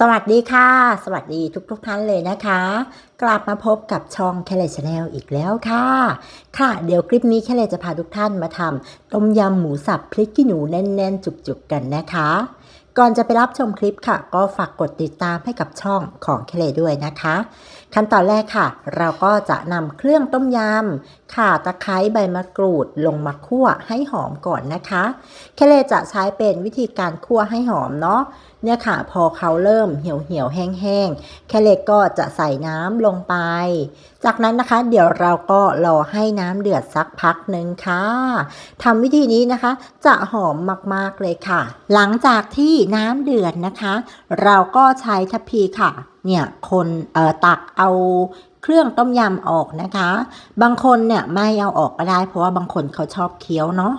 สวัสดีค่ะ สวัสดีทุกทุกๆท่านเลยนะคะ กลับมาพบกับช่องแคลร์ชาแนลอีกแล้วค่ะ ค่ะ เดี๋ยวคลิปนี้แคลร์จะพาทุกท่านมาทำต้มยำหมูสับพริกขี้หนูแน่นๆ จุกๆกันนะคะ ก่อนจะไปรับชมคลิปค่ะ ก็ฝากกดติดตามให้กับช่องของเคเลด้วยนะคะ ขั้นตอนแรกค่ะ เราก็จะนำเครื่องต้มยำข่าตะไคร้ใบมะกรูดลงมาคั่วให้หอมก่อนนะคะเคเลจะใช้เป็นวิธีการคั่วให้หอมเนาะเนี่ยค่ะพอเขาเริ่มเหี่ยวเหี่ยวๆแห้งๆแคเลก็จะใส่น้ำลงไป จากนั้นนะคะ เดี๋ยวเราก็รอให้น้ำเดือดสักพักหนึ่งค่ะทำวิธีนี้นะคะ จะหอมมากๆเลยค่ะ หลังจากที่น้ำเดือดนะคะ เราก็ใช้ทัพพีค่ะ เนี่ยคนเอ่อตักเอาเครื่องต้มยำออกนะคะ บางคนเนี่ยไม่เอาออกก็ได้ เพราะว่าบางคนเขาชอบเคี้ยวเนาะ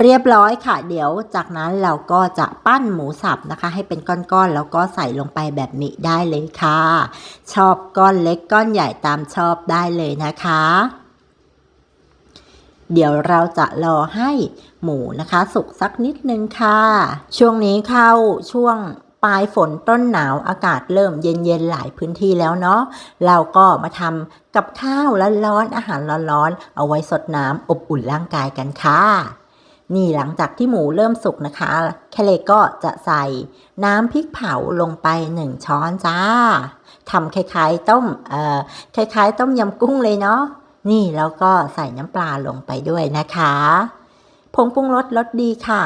เรียบร้อยค่ะ เดี๋ยวจากนั้นเราก็จะปั้นหมูสับนะคะ ให้เป็นก้อนๆ แล้วก็ใส่ลงไปแบบนี้ได้เลยค่ะ ชอบก้อนเล็กก้อนใหญ่ตามชอบได้เลยนะคะ เดี๋ยวเราจะรอให้หมูนะคะสุกสักนิดนึงค่ะ ช่วงนี้เข้าช่วงปลายฝนต้นหนาวอากาศเริ่มเย็นๆหลายพื้นที่แล้วเนาะเราก็มาทำกับข้าวร้อนๆอาหารร้อนๆเอาไว้สดน้ำอบอุ่นร่างกายกันค่ะนี่หลังจากที่หมูเริ่มสุกนะคะ แคเลก็จะใส่น้ำพริกเผาลงไปหนึ่งช้อนจ้าทำคล้ายๆต้มเอ่อคล้ายๆ ต้มยำกุ้งเลยเนาะ นี่แล้วก็ใส่น้ำปลาลงไปด้วยนะคะผงปรุงรสรสดีค่ะ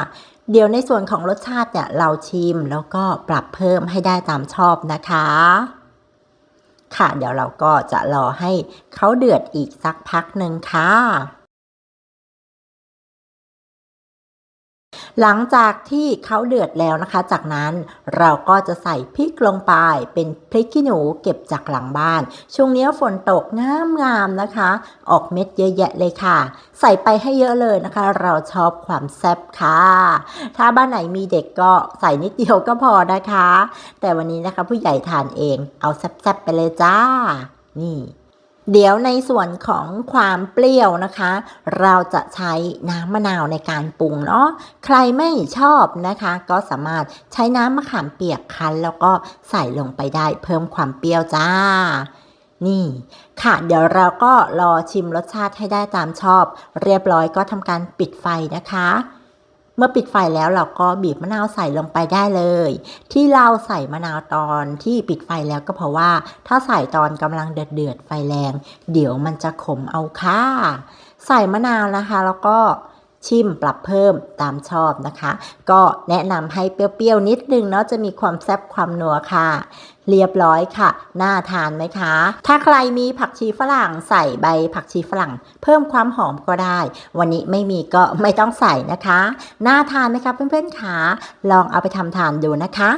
เดี๋ยวในส่วนของรสชาติเนี่ยเราชิมแล้วก็ปรับเพิ่มให้ได้ตามชอบนะคะ ค่ะเดี๋ยวเราก็จะรอให้เขาเดือดอีกสักพักหนึ่งค่ะ หลังจากที่เขาเดือดแล้วนะคะ จากนั้นเราก็จะใส่พริกลงไป เป็นพริกขี้หนูเก็บจากหลังบ้าน ช่วงนี้ฝนตกงามๆนะคะ ออกเม็ดเยอะแยะเลยค่ะ ใส่ไปให้เยอะเลยนะคะ เราชอบความแซ่บค่ะ ถ้าบ้านไหนมีเด็กก็ใส่นิดเดียวก็พอนะคะ แต่วันนี้นะคะผู้ใหญ่ทานเอง เอาแซ่บๆไปเลยจ้า นี่ เดี๋ยวในส่วนของความเปรี้ยวนะคะ เราจะใช้น้ำมะนาวในการปรุงเนาะใครไม่ชอบนะคะ ก็สามารถใช้น้ำมะขามเปียกคั้น แล้วก็ใส่ลงไปได้เพิ่มความเปรี้ยวจ้า นี่ค่ะ เดี๋ยวเราก็รอชิมรสชาติให้ได้ตามชอบ เรียบร้อยก็ทำการปิดไฟนะคะ เมื่อปิดไฟแล้วเราก็บีบมะนาวใส่ลงไปได้เลย ที่เราใส่มะนาวตอนที่ปิดไฟแล้วก็เพราะว่า ถ้าใส่ตอนกำลังเดือดเดือดๆไฟแรง เดี๋ยวมันจะขมเอาค่ะ ใส่มะนาวนะคะ แล้วก็ ชิมปรับเพิ่มตามชอบนะคะ ก็แนะนำให้เปรี้ยวๆนิดนึงเนาะจะมีความแซ่บความนัวค่ะ เรียบร้อยค่ะ น่าทานไหมคะ ถ้าใครมีผักชีฝรั่งใส่ใบผักชีฝรั่ง เพิ่มความหอมก็ได้ วันนี้ไม่มีก็ไม่ต้องใส่นะคะ น่าทานไหมคะเพื่อนๆคะลองเอาไปทำทานดูนะคะ